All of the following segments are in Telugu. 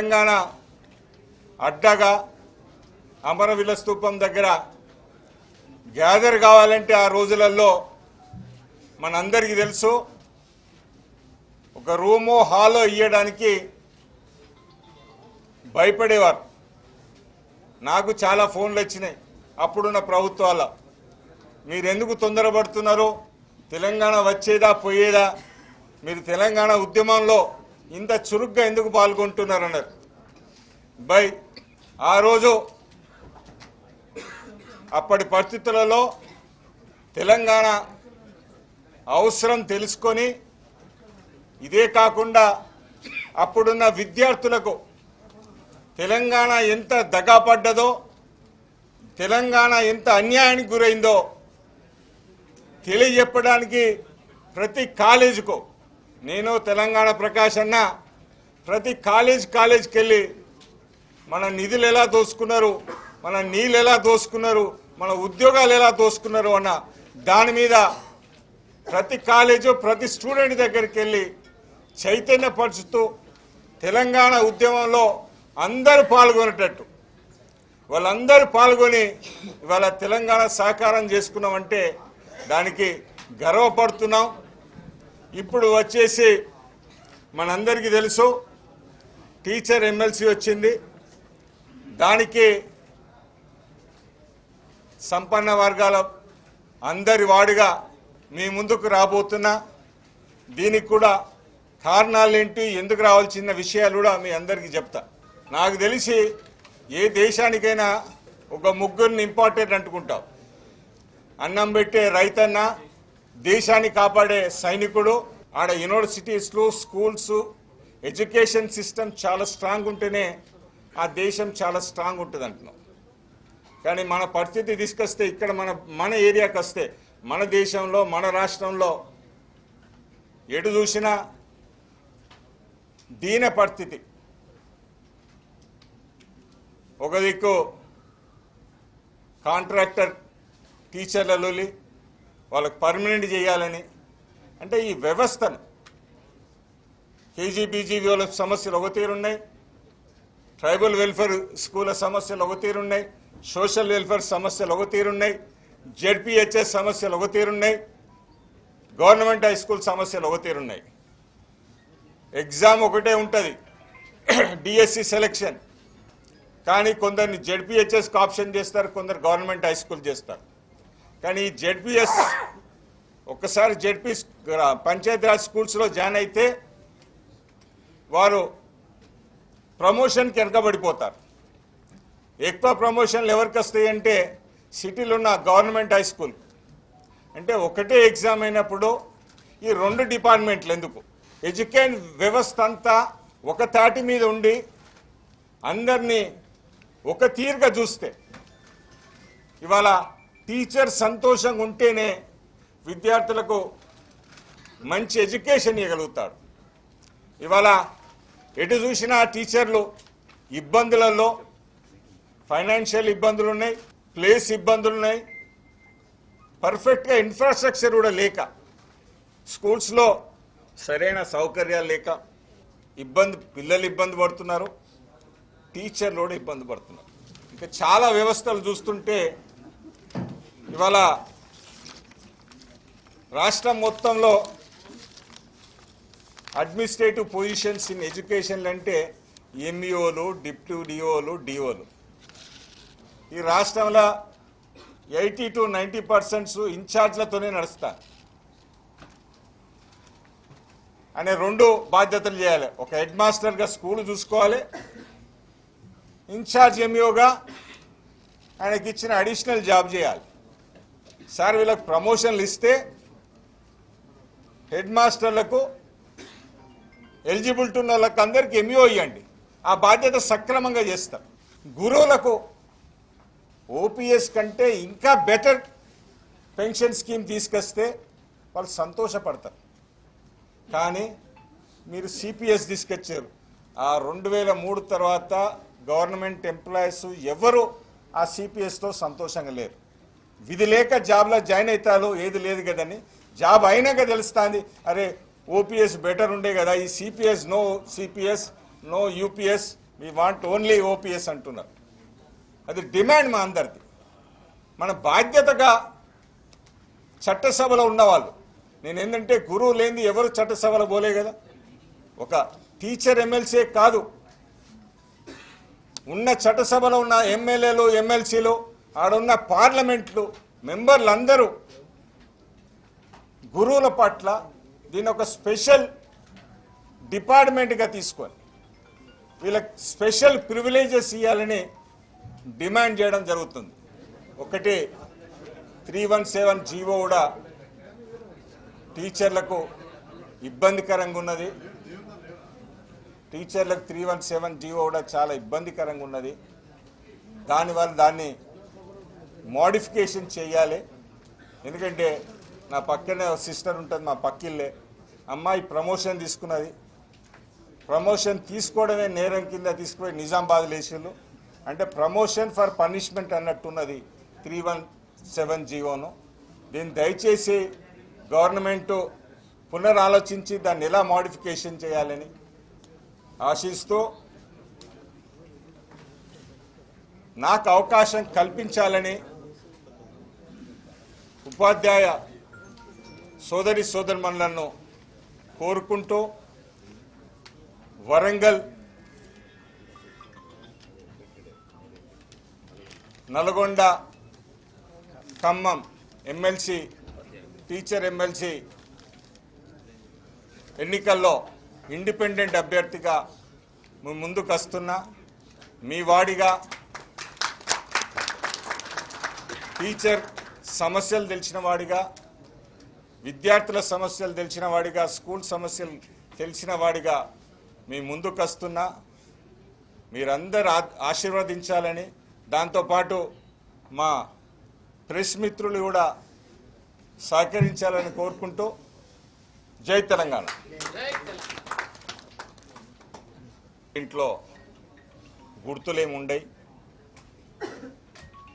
తెలంగాణ అడ్డగా అమరవీల స్తూపం దగ్గర గ్యాదర్ కావాలంటే ఆ రోజులలో మనందరికీ తెలుసు. ఒక రూమో హాలో ఇయ్యడానికి భయపడేవారు. నాకు చాలా ఫోన్లు వచ్చినాయి అప్పుడున్న ప్రభుత్వాల మీరెందుకు తొందరపడుతున్నారు? తెలంగాణ వచ్చేదా పోయేదా? మీరు తెలంగాణ ఉద్యమంలో ఇంత చురుగ్గా ఎందుకు పాల్గొంటున్నారు అన్నారు బై ఆ రోజు అప్పటి పరిస్థితులలో తెలంగాణ అవసరం తెలుసుకొని ఇదే కాకుండా అప్పుడున్న విద్యార్థులకు తెలంగాణ ఎంత దగాపడ్డదో తెలంగాణ ఎంత అన్యాయానికి గురైందో తెలియజెప్పడానికి ప్రతి కాలేజీకు నేను తెలంగాణ ప్రకాష్ అన్న ప్రతి కాలేజ్ కాలేజ్కి వెళ్ళి మన నిధులు ఎలా దోసుకున్నారు మన నీళ్ళు ఎలా దోసుకున్నారు మన ఉద్యోగాలు ఎలా దోసుకున్నారు అన్న దాని మీద ప్రతి కాలేజు ప్రతి స్టూడెంట్ దగ్గరికి వెళ్ళి చైతన్యపరుచుతూ తెలంగాణ ఉద్యమంలో అందరూ పాల్గొనేటట్టు. వాళ్ళందరూ పాల్గొని ఇవాళ తెలంగాణ సహకారం చేసుకున్నామంటే దానికి గర్వపడుతున్నాం. ఇప్పుడు వచ్చేసి మనందరికీ తెలుసు టీచర్ ఎమ్మెల్సీ వచ్చింది. దానికి సంపన్న వర్గాల అందరి వాడిగా మీ ముందుకు రాబోతున్నా. దీనికి కూడా కారణాలేంటి ఎందుకు రావాల్సిన విషయాలు కూడా మీ అందరికీ చెప్తా. నాకు తెలిసి ఏ దేశానికైనా ఒక ముగ్గురిని ఇంపార్టెంట్ అంటుకుంటాం. అన్నం పెట్టే రైతన్న దేశాన్ని కాపాడే సైనికుడు. ఆడ యూనివర్సిటీస్లు స్కూల్స్ ఎడ్యుకేషన్ సిస్టమ్ చాలా స్ట్రాంగ్ ఉంటేనే ఆ దేశం చాలా స్ట్రాంగ్ ఉంటుంది అంటున్నాం. కానీ మన పరిస్థితి తీసుకొస్తే ఇక్కడ మన మన ఏరియాకి వస్తే మన దేశంలో మన రాష్ట్రంలో ఎటు చూసినా దీన పరిస్థితి. ఒక దిక్కు కాంట్రాక్టర్ టీచర్ల లొలి వాళ్ళకి పర్మనెంట్ చేయాలని. అంటే ఈ వ్యవస్థను కేజీబీజీ సమస్యలు ఒక తీరున్నాయి ట్రైబల్ వెల్ఫేర్ స్కూళ్ళ సమస్యలు ఒక తీరున్నాయి సోషల్ వెల్ఫేర్ సమస్యలు ఒక తీరున్నాయి జెడ్పీహెచ్ఎస్ సమస్యలు ఒక తీరున్నాయి గవర్నమెంట్ హై స్కూల్ సమస్యలు ఒక తీరున్నాయి ఎగ్జామ్ ఒకటే ఉంటుంది. DSC selection. కానీ కొందరిని జెడ్పీహెచ్ఎస్కి ఆప్షన్ చేస్తారు కొందరు గవర్నమెంట్ హై స్కూల్ చేస్తారు. కానీ జెడ్పిఎస్ ఒక్కసారి జెడ్పీ పంచాయతీరాజ్ స్కూల్స్లో జాయిన్ అయితే వారు ప్రమోషన్కి వెనకబడిపోతారు. ఎక్కువ ప్రమోషన్లు ఎవరికి వస్తాయి అంటే సిటీలో ఉన్న గవర్నమెంట్ హై స్కూల్. అంటే ఒకటే ఎగ్జామ్ అయినప్పుడు ఈ రెండు డిపార్ట్మెంట్లు ఎందుకు? ఎడ్యుకేషన్ వ్యవస్థ అంతా ఒక తాటి మీద ఉండి అందరినీ ఒక తీరుగా చూస్తే ఇవాళ టీచర్ సంతోషంగా ఉంటేనే విద్యార్థులకు మంచి ఎడ్యుకేషన్ ఇవ్వగలుగుతాడు. ఇవాళ ఎటు చూసినా టీచర్లు ఇబ్బందులలో ఫైనాన్షియల్ ఇబ్బందులు ఉన్నాయి ప్లేస్ ఇబ్బందులు ఉన్నాయి. పర్ఫెక్ట్గా ఇన్ఫ్రాస్ట్రక్చర్ కూడా లేక స్కూల్స్లో సరైన సౌకర్యాలు లేక ఇబ్బంది పిల్లలు ఇబ్బంది పడుతున్నారు టీచర్లు కూడా ఇబ్బంది పడుతున్నారు. ఇంకా చాలా వ్యవస్థలు చూస్తుంటే ఇవాళ రాష్ట్రం మొత్తంలో అడ్మినిస్ట్రేటివ్ పొజిషన్స్ ఇన్ ఎడ్యుకేషన్ అంటే ఎంఈఓలు డిప్యూటీ డిఓలు డిఓలు ఈ రాష్ట్రంలో ఎయిటీ టు నైంటీ పర్సెంట్స్ ఇన్ఛార్జ్లతోనే నడుస్తారు. అనే రెండు బాధ్యతలు చేయాలి. ఒక హెడ్ మాస్టర్గా స్కూల్ చూసుకోవాలి. ఇన్ఛార్జ్ ఎంఈఓగా ఆయనకి ఇచ్చిన అడిషనల్ జాబ్ చేయాలి. సార్ వీళ్ళకి ప్రమోషన్లు ఇస్తే హెడ్ మాస్టర్లకు ఎలిజిబిలిటీ ఉన్న వాళ్ళకి అందరికి ఎంఈఓ ఇవ్వండి. ఆ బాధ్యత సక్రమంగా చేస్తారు. గురువులకు ఓపీఎస్ కంటే ఇంకా బెటర్ పెన్షన్ స్కీమ్ తీసుకొస్తే వాళ్ళు సంతోషపడతారు. కానీ మీరు సిపిఎస్ తీసుకొచ్చారు. ఆ రెండు వేల మూడు తర్వాత గవర్నమెంట్ ఎంప్లాయీస్ ఎవరు ఆ సిపిఎస్తో సంతోషంగా లేరు. విధి లేక జాబ్లో జాయిన్ అవుతారు ఏది లేదు కదని జాబ్ అయినాక తెలుస్తుంది అరే ఓపీఎస్ బెటర్ ఉండే కదా ఈ CPS no CPS no UPS we want only OPS అంటున్నారు. అది డిమాండ్ మా అందరిది. మన బాధ్యతగా చట్టసభలో ఉన్నవాళ్ళు. నేను ఏంటంటే గురువు లేనిది ఎవరు చట్టసభలో పోలే కదా. ఒక టీచర్ ఎమ్మెల్సీ కాదు. ఉన్న చట్టసభలో ఉన్న ఎమ్మెల్యేలు ఎమ్మెల్సీలు ఆడున్న పార్లమెంట్లు మెంబర్లు అందరూ గురువుల పట్ల దీని ఒక స్పెషల్ డిపార్ట్మెంట్గా తీసుకొని వీళ్ళకి స్పెషల్ ప్రివిలేజెస్ ఇవ్వాలని డిమాండ్ చేయడం జరుగుతుంది. ఒకటి త్రీ వన్ సెవెన్ జీవో కూడా టీచర్లకు ఇబ్బందికరంగా ఉన్నది. టీచర్లకు త్రీ వన్ సెవెన్ జీవో కూడా చాలా ఇబ్బందికరంగా ఉన్నది. దానివల్ల దాన్ని మోడిఫికేషన్ చేయాలి. ఎందుకంటే నా పక్కనే సిస్టర్ ఉంటుంది మా పక్కిల్లే. అమ్మాయి ప్రమోషన్ తీసుకున్నది. ప్రమోషన్ తీసుకోవడమే నేరం కింద తీసుకుపోయి నిజామాబాద్ లేచిళ్ళు అంటే ప్రమోషన్ ఫర్ పనిష్మెంట్ అన్నట్టున్నది త్రీ వన్ సెవెన్ జీవోను. దీన్ని దయచేసి గవర్నమెంట్ పునరాలోచించి దాన్ని ఎలా మోడిఫికేషన్ చేయాలని ఆశిస్తూ నాకు అవకాశం కల్పించాలని ఉపాధ్యాయ సోదరి సోదరుమణులను కోరుకుంటూ Warangal Nalgonda Khammam MLC teacher MLC ఎన్నికల్లో ఇండిపెండెంట్ అభ్యర్థిగా ముందుకు వస్తున్నా మీ వాడిగా టీచర్ సమస్యలు తెలిసిన వాడిగా విద్యార్థుల సమస్యలు తెలిసిన వాడిగా స్కూల్ సమస్యలు తెలిసిన వాడిగా మీ ముందుకు వస్తున్నా మీరందరూ ఆ- ఆశీర్వదించాలని దాంతోపాటు మా ప్రెస్ మిత్రులు కూడా సహకరించాలని కోరుకుంటూ జై తెలంగాణ. ఇంట్లో గుర్తులేమి ఉండయి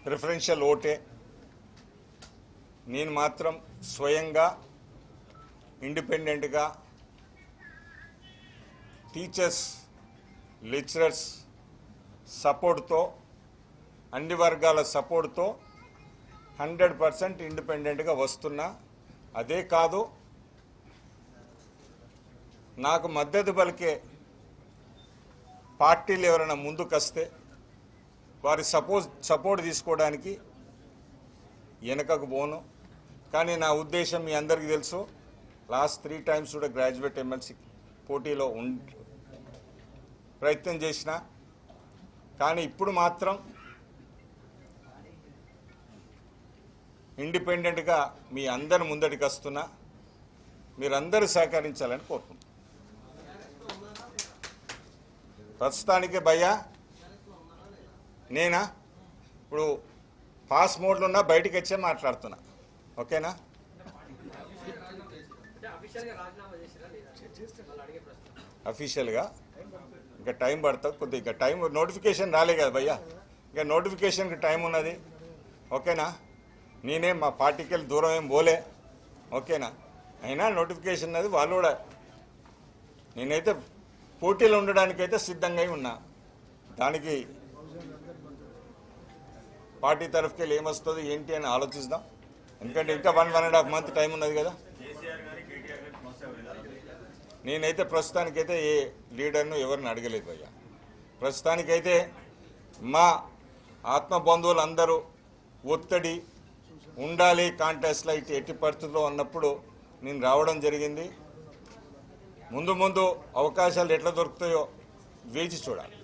ప్రిఫరెన్షియల్ ఓటే నేను మాత్రం స్వయంగా ఇండిపెండెంట్గా టీచర్స్ లెక్చరర్స్ సపోర్ట్తో అన్ని వర్గాల సపోర్ట్తో హండ్రెడ్ పర్సెంట్ ఇండిపెండెంట్గా వస్తున్నా. అదే కాదు నాకు మద్దతు పలికే పార్టీలు ఎవరైనా ముందుకొస్తే వారి సపోజ్ సపోర్ట్ తీసుకోవడానికి వెనకకు పోను. కానీ నా ఉద్దేశం మీ అందరికీ తెలుసు లాస్ట్ త్రీ టైమ్స్ కూడా గ్రాడ్యుయేట్ ఎమ్మెల్సీ పోటీలో ఉం ప్రయత్నం చేసిన. కానీ ఇప్పుడు మాత్రం ఇండిపెండెంట్గా మీ అందరి ముందటికి వస్తున్నా. మీరందరూ సహకరించాలని కోరుకుంటున్నాను ప్రస్తుతానికి భయ్యా నేనా? ఇప్పుడు పాస్ మోడ్లో ఉన్నా బయటికి వచ్చే మాట్లాడుతున్నా. ఓకేనా? అఫీషియల్గా? ఇంకా టైం పడుతుంది కొద్దిగా ఇంకా టైం నోటిఫికేషన్ రాలే కదా భయ్యా. ఇంకా నోటిఫికేషన్కి టైం ఉన్నది. ఓకేనా? నేనే మా పార్టీకి వెళ్ళి దూరం ఏం పోలే. ఓకేనా? అయినా నోటిఫికేషన్ అది వాళ్ళు కూడా. నేనైతే పోటీలో ఉండడానికైతే సిద్ధంగా ఉన్నా. దానికి పార్టీ తరఫుకి వెళ్ళి ఏమొస్తుంది ఏంటి అని ఆలోచిద్దాం. ఎందుకంటే ఇంకా one one and half month time ఉన్నది కదా. నేనైతే ప్రస్తుతానికైతే ఏ లీడర్ను ఎవరిని అడగలేదు భయ్యా ప్రస్తుతానికైతే మా ఆత్మ బంధువులందరూ ఒత్తిడి ఉండాలి కాంటెస్ట్లో ఇటు ఎట్టి పరిస్థితుల్లో ఉన్నప్పుడు నేను రావడం జరిగింది. ముందు ముందు అవకాశాలు ఎట్లా దొరుకుతాయో వేచి చూడాలి.